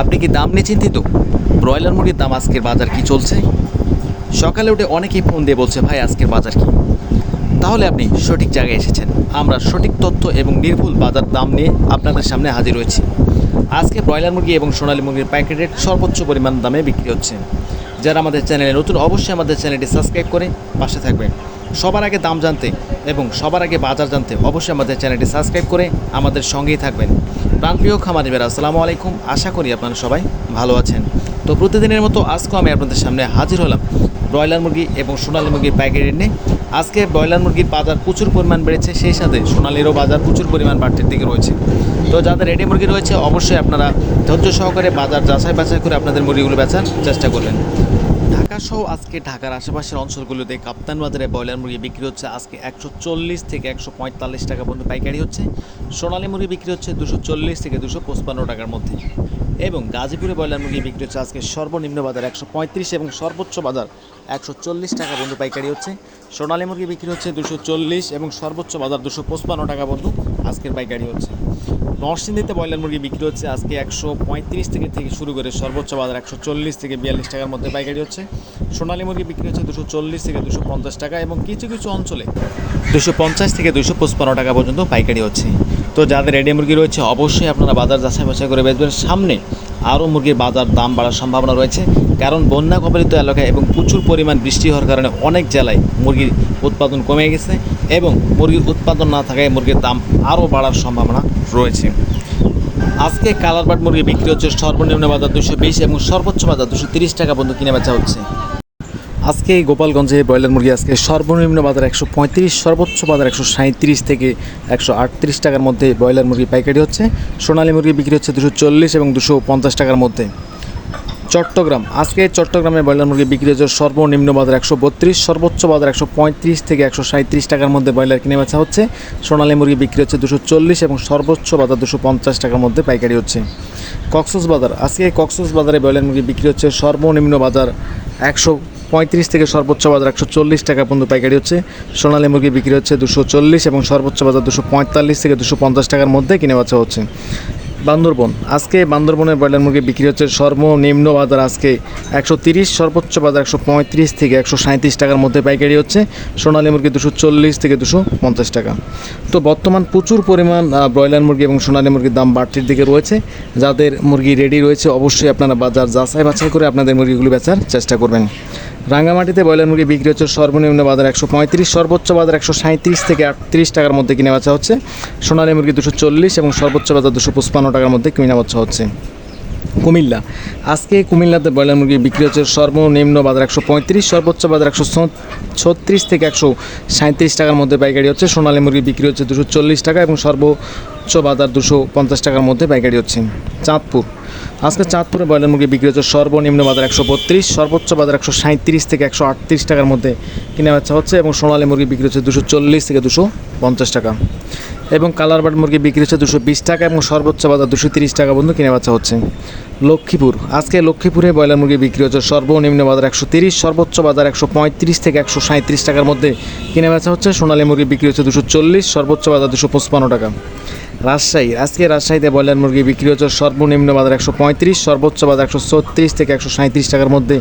আপনি কি দাম নিয়ে চিন্তিত? ব্রয়লার মুরগির দাম আজকের বাজার কি চলছে? সকালে উঠে অনেকেই ফোন দিয়ে বলছে, ভাই, আজকের বাজার কি? তাহলে আপনি সঠিক জায়গায় এসেছেন। আমরা সঠিক তথ্য এবং নির্ভুল বাজার দাম নিয়ে আপনাদের সামনে হাজির হয়েছি। আজকে ব্রয়লার মুরগি এবং সোনালী মুরগির প্যাকেট রেট সর্বোচ্চ পরিমাণ দামে বিক্রি হচ্ছে। যারা আমাদের চ্যানেলে নতুন, অবশ্যই আমাদের চ্যানেলটি সাবস্ক্রাইব করে পাশে থাকবেন। সবার আগে দাম জানতে এবং সবার আগে বাজার জানতে অবশ্যই আমাদের চ্যানেলটি সাবস্ক্রাইব করে আমাদের সঙ্গেই থাকবেন। প্রাণপ্রিয় খামারি বেরা আসসালামু আলাইকুম। আশা করি আপনারা সবাই ভালো আছেন। তো প্রতিদিনের মতো আজকেও আমি আপনাদের সামনে হাজির হলাম ব্রয়লার মুরগি এবং সোনালী মুরগির প্যাকেট নিয়ে। আজকে ব্রয়লার মুরগির বাজার প্রচুর পরিমাণ বেড়েছে, সেই সাথে সোনালিরও বাজার প্রচুর পরিমাণ বাড়তির দিকে রয়েছে। তো যাদের রেডি মুরগি রয়েছে, অবশ্যই আপনারা ধৈর্য সহকারে বাজার যাচাই বাছাই করে আপনাদের মুরগিগুলো বেচার চেষ্টা করবেন। ঢাকা সহ আজকে ঢাকার আশেপাশের অঞ্চলগুলোতে কাপ্তান বাজারে ব্রয়লার মুরগি বিক্রি হচ্ছে আজকে একশো চল্লিশ থেকে একশো পঁয়তাল্লিশ টাকা পর্যন্ত পাইকারি হচ্ছে। সোনালী মুরগি বিক্রি হচ্ছে দুশো চল্লিশ থেকে দুশো পঁচপান্ন টাকার মধ্যে। এবং গাজীপুরে ব্রয়লার মুরগি বিক্রি হচ্ছে আজকে সর্বনিম্ন বাজার একশো পঁয়ত্রিশ এবং সর্বোচ্চ বাজার একশো চল্লিশ টাকা বন্ধু পাইকারি হচ্ছে। সোনালী মুরগি বিক্রি হচ্ছে দুশো চল্লিশ এবং সর্বোচ্চ বাজার দুশো পঁচপান্ন টাকা বন্ধু আজকের পাইকারি হচ্ছে। নরসিংদীতে ব্রয়লার মুরগি বিক্রি হচ্ছে আজকে একশো পঁয়ত্রিশ থেকে থেকে শুরু করে সর্বোচ্চ বাজার একশো চল্লিশ থেকে বিয়াল্লিশ টাকার মধ্যে পাইকারি হচ্ছে। সোনালী মুরগি বিক্রি হচ্ছে দুশো চল্লিশ থেকে দুশো পঞ্চাশ টাকা এবং কিছু কিছু অঞ্চলে দুশো পঞ্চাশ থেকে দুশো পঁচপান্ন টাকা পর্যন্ত পাইকারি হচ্ছে। তো যাদের রেডি মুরগি রয়েছে, অবশ্যই আপনারা বাজার যাচাই বাছাই করে বেচবেন। সামনে আরও মুরগির বাজার দাম বাড়ার সম্ভাবনা রয়েছে, কারণ বন্যা কবলিত এলাকায় এবং প্রচুর পরিমাণ বৃষ্টি হওয়ার কারণে অনেক জেলায় মুরগির উৎপাদন কমে গেছে এবং মুরগির উৎপাদন না থাকায় মুরগির দাম আরও বাড়ার সম্ভাবনা রয়েছে। আজকে কালারবাট মুরগি বিক্রি হচ্ছে সর্বনিম্ন বাজার দুশো এবং সর্বোচ্চ বাজার দুশো তিরিশ টাকা পর্যন্ত কিনে বেচা হচ্ছে। আজকে গোপালগঞ্জে ব্রয়লার মুরগি আজকে সর্বনিম্ন বাজার একশো পঁয়ত্রিশ, সর্বোচ্চ বাজার একশো সাঁত্রিশ থেকে একশো আটত্রিশ টাকার মধ্যে ব্রয়লার মুরগি পাইকারি হচ্ছে। সোনালী মুরগি বিক্রি হচ্ছে দুশো চল্লিশ এবং দুশো পঞ্চাশ টাকার মধ্যে। চট্টগ্রাম, আজকে চট্টগ্রামে ব্রয়লার মুরগি বিক্রি হচ্ছে সর্বনিম্ন বাজার একশো বত্রিশ, সর্বোচ্চ বাজার একশো পঁয়ত্রিশ থেকে একশো সাঁত্রিশ টাকার মধ্যে ব্রয়লার কিনে বেচা হচ্ছে। সোনালী মুরগি বিক্রি হচ্ছে দুশো চল্লিশ এবং সর্বোচ্চ বাজার দুশো পঞ্চাশ টাকার মধ্যে পাইকারি হচ্ছে। কক্সস বাজার আজকে কক্সস বাজারে ব্রয়লার মুরগি বিক্রি হচ্ছে সর্বনিম্ন বাজার একশো পঁয়ত্রিশ থেকে সর্বোচ্চ বাজার একশো চল্লিশ টাকা পর্যন্ত পাইকারি হচ্ছে। সোনালী মুরগি বিক্রি হচ্ছে দুশো চল্লিশ এবং সর্বোচ্চ বাজার দুশো পঁয়তাল্লিশ থেকে দুশো পঞ্চাশ টাকার মধ্যে কিনে বেচা হচ্ছে। বান্দরবন, আজকে বান্দরবনের ব্রয়লার মুরগি বিক্রি হচ্ছে সর্বনিম্ন বাজার আজকে একশো তিরিশ, সর্বোচ্চ বাজার একশো পঁয়ত্রিশ থেকে একশো সাঁত্রিশ টাকার মধ্যে পাইকারি হচ্ছে। সোনালী মুরগি দুশো চল্লিশ থেকে দুশো পঞ্চাশ টাকা। তো বর্তমান প্রচুর পরিমাণ ব্রয়লার মুরগি এবং সোনালী মুরগির দাম বাড়তির দিকে রয়েছে। যাদের মুরগি রেডি রয়েছে, অবশ্যই আপনারা বাজার যাচাই বাছাই করে আপনাদের মুরগিগুলো বেচার চেষ্টা করবেন। রাঙ্গামাটিতে ব্রয়লার মুরগি বিক্রি হচ্ছে সর্বনিম্ন বাজার একশো পঁয়ত্রিশ, সর্বোচ্চ বাজার একশো সাঁত্রিশ থেকে আটত্রিশ টাকার মধ্যে কিনে বেচা হচ্ছে। সোনালী মুরগি দুশো চল্লিশ এবং সর্বোচ্চ বাজার দুশো পঁচপান্ন টাকার মধ্যে কিনে বেচা হচ্ছে। কুমিল্লা। আজকে কুমিল্লাতে ব্রয়লার মুরগি বিক্রি হচ্ছে সর্বনিম্ন বাজার একশো পঁয়ত্রিশ, সর্বোচ্চ বাজার একশো ছত্রিশ থেকে একশো সাঁত্রিশ টাকার মধ্যে পাইকারি হচ্ছে। সোনালী মুরগি বিক্রি হচ্ছে দুশো চল্লিশ টাকা এবং সর্বোচ্চ বাজার দুশো পঞ্চাশ টাকার মধ্যে পাইকারি হচ্ছে। চাঁদপুর। আজকে চাঁদপুরে ব্রয়লার মুরগি বিক্রি হচ্ছে সর্বনিম্ন বাজার একশো বত্রিশ, সর্বোচ্চ বাজার একশো সাঁত্রিশ থেকে একশো আটত্রিশ টাকার মধ্যে কিনে বেচা হচ্ছে এবং সোনালী মুরগি বিক্রি হচ্ছে দুশো চল্লিশ থেকে দুশো পঞ্চাশ টাকা। এবং কালারবাট মুরগি বিক্রি হচ্ছে দুশো বিশ টাকা এবং সর্বোচ্চ বাজার দুশো তিরিশ টাকা পর্যন্ত কিনে বেচা হচ্ছে। লক্ষ্মীপুর, আজকে লক্ষ্মীপুরে ব্রয়লার মুরগি বিক্রি হচ্ছে সর্বনিম্ন বাজার একশো তিরিশ, সর্বোচ্চ বাজার একশো পঁয়ত্রিশ থেকে একশো সাঁত্রিশ টাকার মধ্যে কিনে বেচা হচ্ছে। সোনালী মুরগি বিক্রি হচ্ছে দুশো চল্লিশ, সর্বোচ্চ বাজার দুশো পঁচপান্ন টাকা। রাজশাহী। আজকে রাজশাহীতে ব্রয়লার মুরগি বিক্রি হচ্ছে সর্বনিম্ন বাজার একশো পঁয়ত্রিশ, সর্বোচ্চ বাজার একশো ছত্রিশ থেকে একশো সাঁত্রিশ টাকার মধ্যে।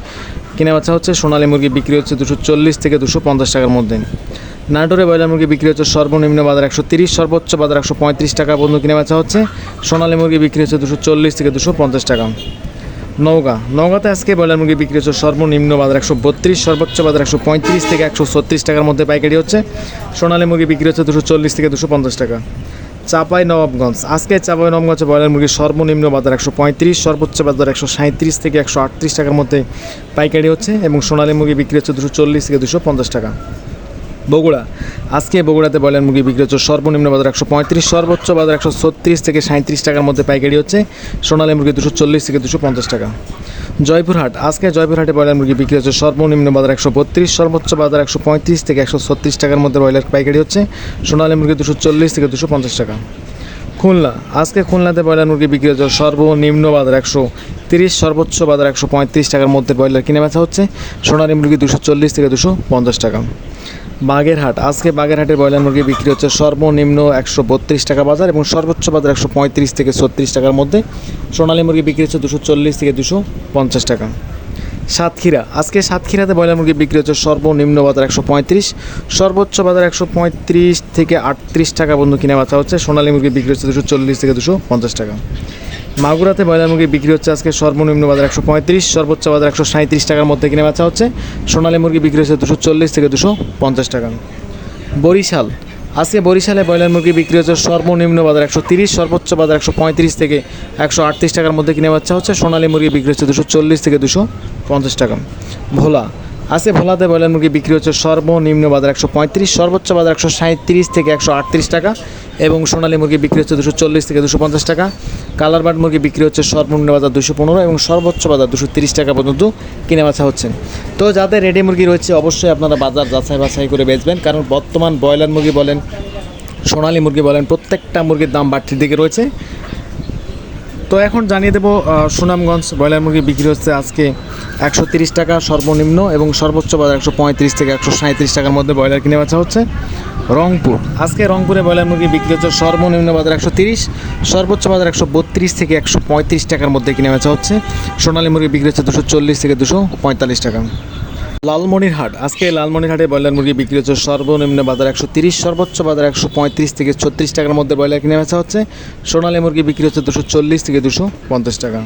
কিনে বেচা হচ্ছে সোনালী মুরগি বিক্রি হচ্ছে দুশো চল্লিশ থেকে দুশো পঞ্চাশ টাকার মধ্যে। নাটোরে ব্রয়লার মুরগি বিক্রি হচ্ছে সর্বনিম্ন বাজার একশো তিরিশ, সর্বোচ্চ বাজার একশো পঁয়ত্রিশ টাকা পর্যন্ত কিনে বেচা হচ্ছে। সোনালী মুরগি বিক্রি হচ্ছে দুশো চল্লিশ থেকে দুশো পঞ্চাশ টাকা। নওগাঁ। নওগাঁতে আজকে ব্রয়লার মুরগি বিক্রি হচ্ছে সর্বনিম্ন বাজার একশো বত্রিশ, সর্বোচ্চ বাজার একশো পঁয়ত্রিশ থেকে একশো ছত্রিশ টাকার মধ্যে পাইকারি হচ্ছে। সোনালী মুরগি বিক্রি হচ্ছে দুশো চল্লিশ থেকে দুশো পঞ্চাশ টাকা। চাপাই নবাবগঞ্জ আজকে চাপাই নবাবগঞ্জে ব্রয়লার মুরগির সর্বনিম্ন বাজার একশো পঁয়ত্রিশ, সর্বোচ্চ বাজার একশো সাঁত্রিশ থেকে একশো আটত্রিশ টাকার মধ্যে পাইকারি হচ্ছে এবং সোনালী মুরগি বিক্রি হচ্ছে দুশো চল্লিশ থেকে দুশো পঞ্চাশ টাকা। বগুড়া। আজকে বগুড়াতে ব্রয়লার মুরগি বিক্রি হচ্ছে সর্বনিম্ন বাজার একশো পঁয়ত্রিশ, সর্বোচ্চ বাজার একশো ছত্রিশ থেকে সাঁত্রিশ টাকার মধ্যে পাইকারি হচ্ছে। সোনালী মুরগি দুশো চল্লিশ থেকে দুশো পঞ্চাশ টাকা। জয়পুরহাট, আজকে জয়পুরহাটে ব্রয়লার মুরগি বিক্রি হচ্ছে সর্বনিম্ন বাজার একশো বত্রিশ, সর্বোচ্চ বাজার একশো পঁয়ত্রিশ থেকে একশো ছত্রিশ টাকার মধ্যে ব্রয়লার পাইকারি হচ্ছে। সোনালী মুরগি দুশো চল্লিশ থেকে দুশো পঞ্চাশ টাকা। খুলনা, আজকে খুলনাতে ব্রয়লার মুরগি বিক্রি হচ্ছে সর্বনিম্ন বাজার একশো তিরিশ, সর্বোচ্চ বাজার একশো পঁয়ত্রিশ টাকার মধ্যে ব্রয়লার কিনে বেচা হচ্ছে। সোনালী মুরগি দুশো চল্লিশ থেকে দুশো পঞ্চাশ টাকা। বাগেরহাট। আজকে বাগেরহাটের ব্রয়লার মুরগি বিক্রি হচ্ছে সর্বনিম্ন একশো বত্রিশ টাকা বাজার এবং সর্বোচ্চ বাজার একশো পঁয়ত্রিশ থেকে ছত্রিশ টাকার মধ্যে। সোনালী মুরগি বিক্রি হচ্ছে দুশো চল্লিশ থেকে দুশো পঞ্চাশ টাকা। সাতক্ষীরা। আজকে সাতক্ষীরাতে ব্রয়লার মুরগি বিক্রি হচ্ছে সর্বনিম্ন বাজার একশো পঁয়ত্রিশ। সর্বোচ্চ বাজার একশো পঁয়ত্রিশ থেকে আটত্রিশ টাকা পর্যন্ত কিনে বাঁচা হচ্ছে। সোনালী মুরগি বিক্রি হচ্ছে দুশো চল্লিশ থেকে দুশো পঞ্চাশ টাকা। মাগুরাতে ব্রয়লার মুরগি বিক্রি হচ্ছে আজকে সর্বনিম্ন বাজার একশো পঁয়ত্রিশ, সর্বোচ্চ বাজার একশো সাঁত্রিশ টাকার মধ্যে কিনে বাঁচা হচ্ছে। সোনালী মুরগি বিক্রি হচ্ছে দুশো চল্লিশ থেকে দুশো পঞ্চাশ টাকা। বরিশাল, আজকে বরিশালে ব্রয়লার মুরগি বিক্রি হচ্ছে সর্বনিম্ন বাজার একশো তিরিশ, সর্বোচ্চ বাজার একশো পঁয়ত্রিশ থেকে একশো আটত্রিশ টাকার মধ্যে কিনে বাচ্চা হচ্ছে। সোনালী মুরগি বিক্রি হচ্ছে দুশো চল্লিশ থেকে দুশো পঞ্চাশ টাকা। ভোলা আজকে ভোলাতে ব্রয়লার মুরগি বিক্রি হচ্ছে সর্বনিম্ন বাজার একশো পঁয়ত্রিশ, সর্বোচ্চ বাজার একশো সাঁত্রিশ থেকে একশো আটত্রিশ টাকা এবং সোনালী মুরগি বিক্রি হচ্ছে দুশো চল্লিশ থেকে দুশো পঞ্চাশ টাকা। কালার বার্ড মুরগি বিক্রি হচ্ছে সর্বনিম্ন বাজার দুশো পনেরো এবং সর্বোচ্চ বাজার দুশো তিরিশ টাকা পর্যন্ত কিনে বাছা হচ্ছে। তো যাদের রেডি মুরগি রয়েছে, অবশ্যই আপনারা বাজার যাচাই বাছাই করে বেচবেন, কারণ বর্তমান ব্রয়লার মুরগি বলেন, সোনালী মুরগি বলেন, প্রত্যেকটা মুরগির দাম বাড়তির দিকে রয়েছে। তো এখন জানিয়ে দেবো সুনামগঞ্জ ব্রয়লার মুরগি বিক্রি হচ্ছে আজকে একশো তিরিশ টাকা সর্বনিম্ন এবং সর্বোচ্চ বাজার একশো পঁয়ত্রিশ থেকে একশো সাঁত্রিশ টাকার মধ্যে ব্রয়লার কিনে বেচা হচ্ছে রংপুর। আজকে রংপুরে ব্রয়লার মুরগি বিক্রি হচ্ছে সর্বনিম্ন বাজার একশো তিরিশ, সর্বোচ্চ বাজার একশো বত্রিশ থেকে একশো পঁয়ত্রিশ টাকার মধ্যে কিনে বেচা হচ্ছে। সোনালী মুরগি বিক্রি হচ্ছে দুশো চল্লিশ থেকে দুশো পঁয়তাল্লিশ টাকা। লালমনিরহাট। আজকে লালমনিরহাটে ব্রয়লার মুরগি বিক্রি হচ্ছে সর্বনিম্ন বাজার একশো তিরিশ, সর্বোচ্চ বাজার একশো পঁয়ত্রিশ থেকে ছত্রিশ টাকার মধ্যে ব্রয়লার কিনে বেচা হচ্ছে। সোনালী মুরগি বিক্রি হচ্ছে দুশো চল্লিশ থেকে দুশো পঞ্চাশ টাকা।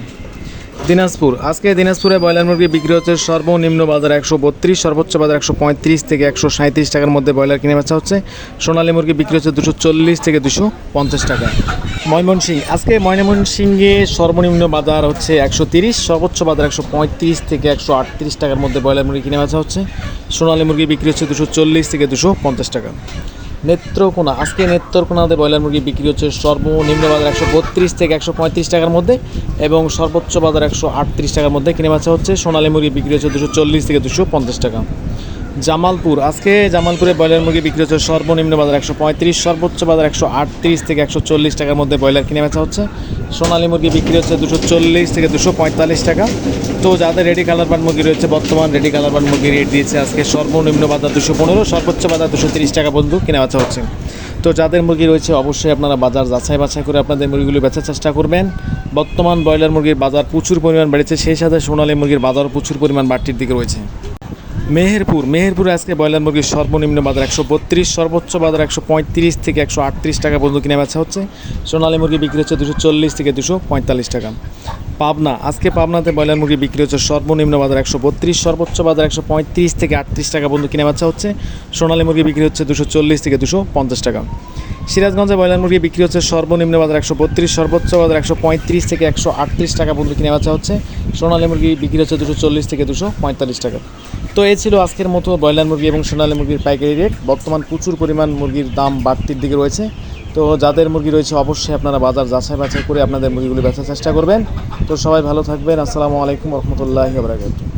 দিনাজপুর। আজকে দিনাজপুরে ব্রয়লার মুরগি বিক্রি হচ্ছে সর্বনিম্ন বাজার একশো বত্রিশ, সর্বোচ্চ বাজার একশো পঁয়ত্রিশ থেকে একশো সাঁত্রিশ টাকার মধ্যে ব্রয়লার কিনে বেচা হচ্ছে। সোনালী মুরগি বিক্রি হচ্ছে দুশো চল্লিশ থেকে দুশো পঞ্চাশ টাকা। ময়মনসিং আজকে ময়মনসিংহে সর্বনিম্ন বাজার হচ্ছে একশো তিরিশ, সর্বোচ্চ বাজার একশো পঁয়ত্রিশ থেকে একশো আটত্রিশ টাকার মধ্যে ব্রয়লার মুরগি কিনে বেচা হচ্ছে। সোনালী মুরগি বিক্রি হচ্ছে দুশো চল্লিশ থেকে দুশো পঞ্চাশ টাকা। নেত্রকোনা, আজকে নেত্রকোনাতে ব্রয়লার মুরগি বিক্রি হচ্ছে সর্বনিম্ন বাজার একশো বত্রিশ থেকে একশো পঁয়ত্রিশ টাকার মধ্যে এবং সর্বোচ্চ বাজার একশো আটত্রিশ টাকার মধ্যে কিনে বেচা হচ্ছে। সোনালী মুরগি বিক্রি হচ্ছে দুশো চল্লিশ থেকে দুশো পঞ্চাশ টাকা। জামালপুর। আজকে জামালপুরে ব্রয়লার মুরগি বিক্রি হচ্ছে সর্বনিম্ন বাজার একশো পঁয়ত্রিশ, সর্বোচ্চ বাজার একশো আটত্রিশ থেকে একশো চল্লিশ টাকার মধ্যে ব্রয়লার কিনে বেচা হচ্ছে। সোনালী মুরগি বিক্রি হচ্ছে দুশো চল্লিশ থেকে দুশো পঁয়তাল্লিশ টাকা। তো যাদের রেডি কালার বান মুরগি রয়েছে, বর্তমান রেডি কালার বান মুরগি রেট দিয়েছে আজকে সর্বনিম্ন বাজার দুশো পনেরো, সর্বোচ্চ বাজার দুশো তিরিশ টাকা পর্যন্ত কিনে বেচা হচ্ছে। তো যাদের মুরগি রয়েছে, অবশ্যই আপনারা বাজার যাচাই বাছাই করে আপনাদের মুরগিগুলো বেচার চেষ্টা করবেন। বর্তমান ব্রয়লার মুরগির বাজার প্রচুর পরিমাণ বেড়েছে, সেই সাথে সোনালী মুরগির বাজারও প্রচুর পরিমাণ বাড়তির দিকে রয়েছে। মেহেরপুর, মেহেরপুরে আজকে ব্রয়লার মুরগির সর্বনিম্ন বাজার একশো বত্রিশ, সর্বোচ্চ বাজার একশো পঁয়ত্রিশ থেকে একশো আটত্রিশ টাকা পর্যন্ত কিনে বেচা হচ্ছে। সোনালী মুরগি বিক্রি হচ্ছে দুশো চল্লিশ থেকে দুশো পঁয়তাল্লিশ টাকা। পাবনা, আজকে পাবনাতে ব্রয়লার মুরগি বিক্রি হচ্ছে সর্বনিম্ন বাজার একশো বত্রিশ, সর্বোচ্চ বাজার একশো পঁয়ত্রিশ থেকে আটত্রিশ টাকা পর্যন্ত কিনে বেচা হচ্ছে। সোনালী মুরগি বিক্রি হচ্ছে দুশো চল্লিশ থেকে দুশো পঞ্চাশ টাকা। সিরাজগঞ্জে ব্রয়লার মুরগি বিক্রি হচ্ছে সর্বনিম্ন বাজার একশো বত্রিশ, সর্বোচ্চ বাজার একশো পঁয়ত্রিশ থেকে একশো আটত্রিশ টাকা পর্যন্ত কিনে বেচা হচ্ছে। সোনালী মুরগি বিক্রি হচ্ছে দুশো চল্লিশ থেকে দুশো পঁয়তাল্লিশ টাকা। তো এই ছিল আজকের মতো ব্রয়লার মুরগি এবং সোনালী মুরগির পাইকারি রেট। বর্তমান প্রচুর পরিমাণ মুরগির দাম বাড়তির দিকে রয়েছে। তো যাদের মুরগি রয়েছে, অবশ্যই আপনারা বাজার যাচাই বাছাই করে আপনাদের মুরগিগুলি বেচার চেষ্টা করবেন। তো সবাই ভালো থাকবেন। আসসালামু আলাইকুম রহমতুল্লাহ বারাকাতুহ।